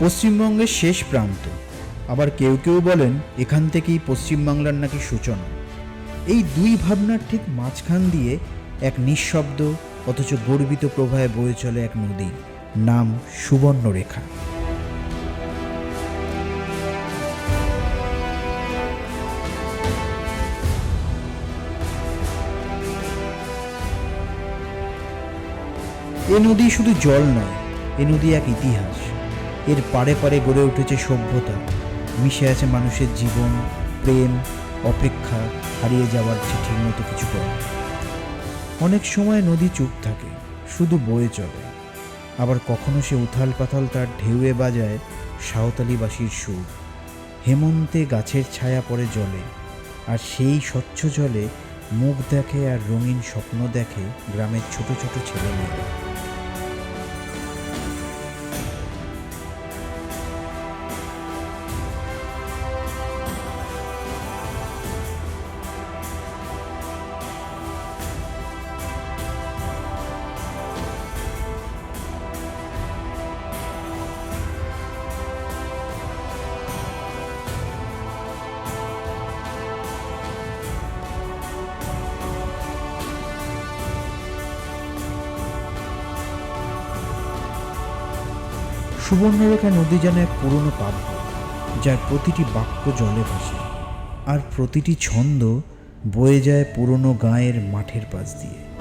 পশ্চিমবঙ্গের শেষ প্রান্ত। আবার কেউ কেউ বলেন এখান থেকেই পশ্চিমবাংলার নাকি সূচনা। এই দুই ভাবনার ঠিক মাঝখান দিয়ে এক নিঃশব্দ, অথচ গর্বিত প্রবাহে বয়ে চলে এক নদী। নাম সুবর্ণরেখা। এ নদী শুধু জল নয়, এ নদী এক ইতিহাস। এর পারে পারে গড়ে উঠেছে সভ্যতা। মিশে আছে মানুষের জীবন, প্রেম, অপেক্ষা, হারিয়ে যাওয়ার চিঠির মতো কিছু করে অনেক সময় নদী চুপ থাকে, শুধু বয়ে চলে। আবার কখনো সে উথাল পাথাল তার ঢেউয়ে বাজায় সাঁওতালিবাসীর সুর। হেমন্তে গাছের ছায়া পড়ে জলে, আর সেই স্বচ্ছ জলে মুখ দেখে আর রঙিন স্বপ্ন দেখে গ্রামের ছোট ছোট ছেলেমেয়েরা। সুবর্ণরেখা নদী যেন এক পুরনো কাব্য যার প্রতিটি বাক্য জলে ভাসে, আর প্রতিটি ছন্দ বয়ে যায় পুরনো গাঁয়ের মাঠের পাশ দিয়ে।